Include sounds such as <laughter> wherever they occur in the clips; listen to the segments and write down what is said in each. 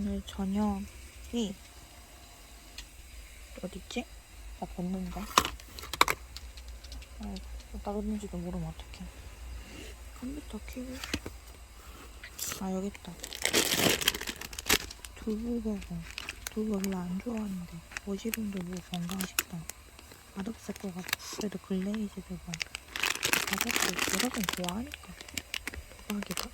오늘 저녁이 어딨지? 나 봤는데. 아, 나갔는지도 모르면 어떡해. 컴퓨터 켜고. 아, 여기 있다. 두부버거. 두부 별로 안 좋아하는데. 오시름 두부 건강식단. 맛없을 것 같아. 그래도 글레이즈 두부. 가격도 여러분 좋아하니까. 대박이다.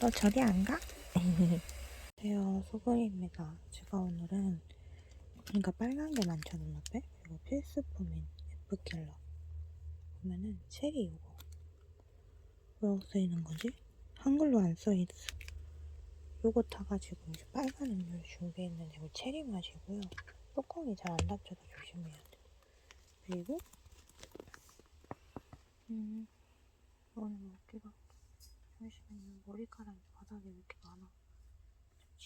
너 저리 안 가? <laughs> 안녕하세요. 소금입니다. 제가 오늘은 그러니까 빨간 게 많죠 눈앞에? 그리고 필수품인 F킬러. 보면은 체리 이거. 뭐라고 써있는 거지? 한글로 안 써있어. 요거 타가지고 이제 빨간 음료 준비했는데 이거 체리 맛이고요. 뚜껑이 잘 안 닫혀서 조심해야 돼. 그리고 음 이거는 먹기가 잠시만요. 머리카락이 바닥에 왜 이렇게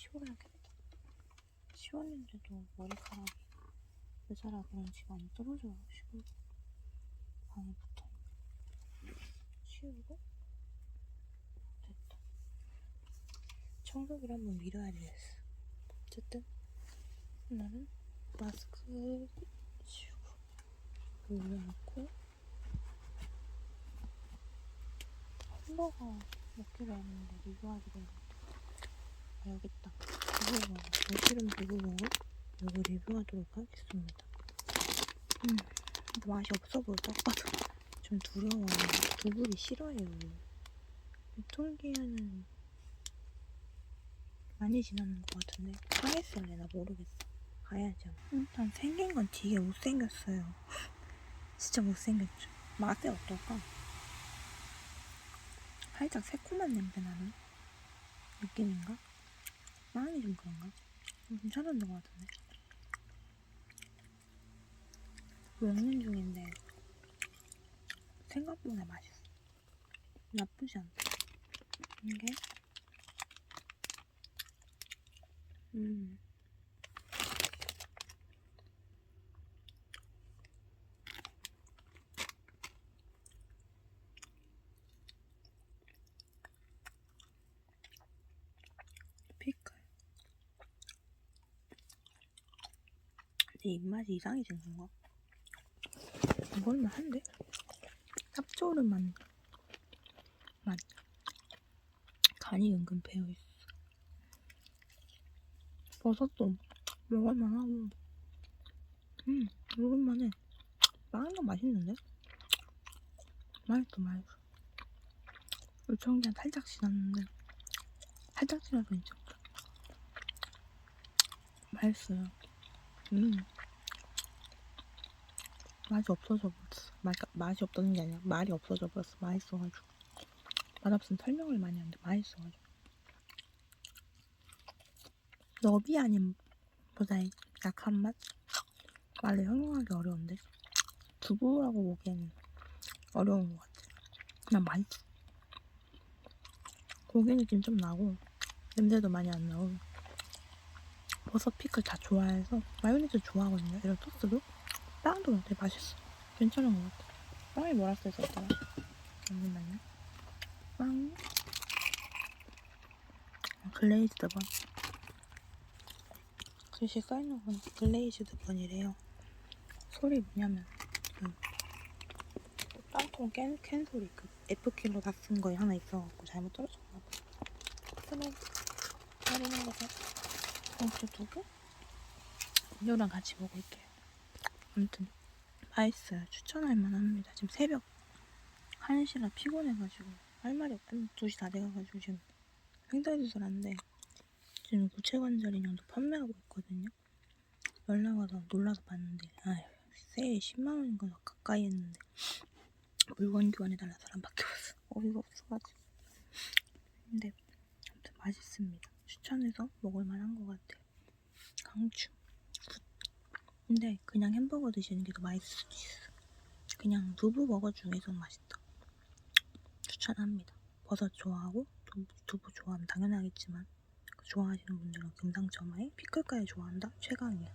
치워야겠다. 치웠는데도 머리카락이 여자라 그런지 많이 떨어져가지고 방에 붙어. 치우고 됐다. 청소기를 한번 밀어야 되겠어. 어쨌든 오늘은 마스크 치우고 올려놓고 햄버거 먹기로 했는데 리뷰하기로 했는데 아, 여기 있다. 두부먹어. 오시름 두부먹어. 이거 리뷰하도록 하겠습니다. 음, 맛이 없어 보여, 딱 봐도. 좀 두려워요. 두부를 싫어해요. 유통기한은 많이 지났는 것 같은데. 상했을래 나 모르겠어. 가야죠. 일단 생긴 건 되게 못생겼어요. <laughs> 진짜 못생겼죠. 맛이 어떨까? 살짝 새콤한 냄새 나는 느낌인가? 빵이 좀 그런가? 좀 괜찮았던 것 같은데. 먹는 중인데 생각보다 맛있어. 나쁘지 않다. 이게 음 피클. 내 입맛이 이상해진 건가? 먹을만 한데? 짭조름한 맛. 간이 은근 배어있어. 버섯도 먹을만하고. 음, 먹을만해. 빵은 맛있는데? 맛있어, 맛있어. 요청기한 살짝 지났는데, 살짝 지나서 진짜 맛있어요. 음. 맛이 없어져 버렸어. 맛, 맛이 없다는 게 아니라 말이 없어져 버렸어. 맛있어가지고. 맛없으면 설명을 많이 하는데 맛있어가지고. 너비 아닌 보다 약한 맛? 말로 형용하기 어려운데. 두부라고 보기에는 어려운 것 같아. 그냥 맛있어. 고기 느낌 좀 나고, 냄새도 많이 안 나고. 버섯 피클 다 좋아해서 마요네즈 좋아하거든요. 이런 소스도 빵도 되게 맛있어. 괜찮은 것 같아. 빵이 뭐라 써 있었더라? 잠시만요. 빵 아, 글레이즈드 번. 글씨 써있는 건 글레이즈드 번이래요. 소리 뭐냐면 그 땅통 깬, 캔 소리 그 F킬로 다 쓴 거에 하나 있어갖고 잘못 떨어졌나 봐. 그럼 버리는 거죠. 공주 두부? 음료랑 같이 먹을게요. 아무튼 맛있어요. 추천할 만합니다. 지금 새벽 1시라 피곤해가지고 할 말이 없 2시 다 돼가가지고 지금 횡설수설한데 지금 구체관절 인형도 판매하고 있거든요. 연락 와서 놀라서 봤는데 아휴 세일 10만원인가 가까이 했는데 물건 교환해달라는 사람밖에 없어. 어이가 없어가지고 근데 아무튼 맛있습니다. 추천해서 먹을 만한 것 같아요. 강추. 굿. 근데 그냥 햄버거 드시는 게 더 맛있을 수도 있어. 그냥 두부 버거 중에서는 맛있다. 추천합니다. 버섯 좋아하고 두부, 두부 좋아하면 당연하겠지만 좋아하시는 분들은 금상첨화에 피클까지 좋아한다? 최강이야.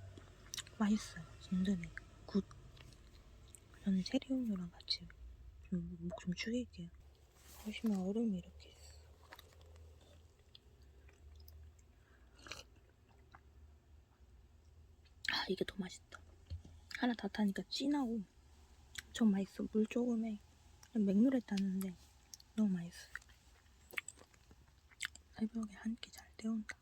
맛있어요. 든든해. 굿. 저는 체리 음료랑 같이 좀 목좀 축일게요. 보시면 얼음이 이렇게 있어. 아 이게 더 맛있다. 하나 다 타니까 진하고 엄청 맛있어. 물 조금에 맹물에 땄는데 너무 맛있어요. 새벽에 한 끼 잘 때운다.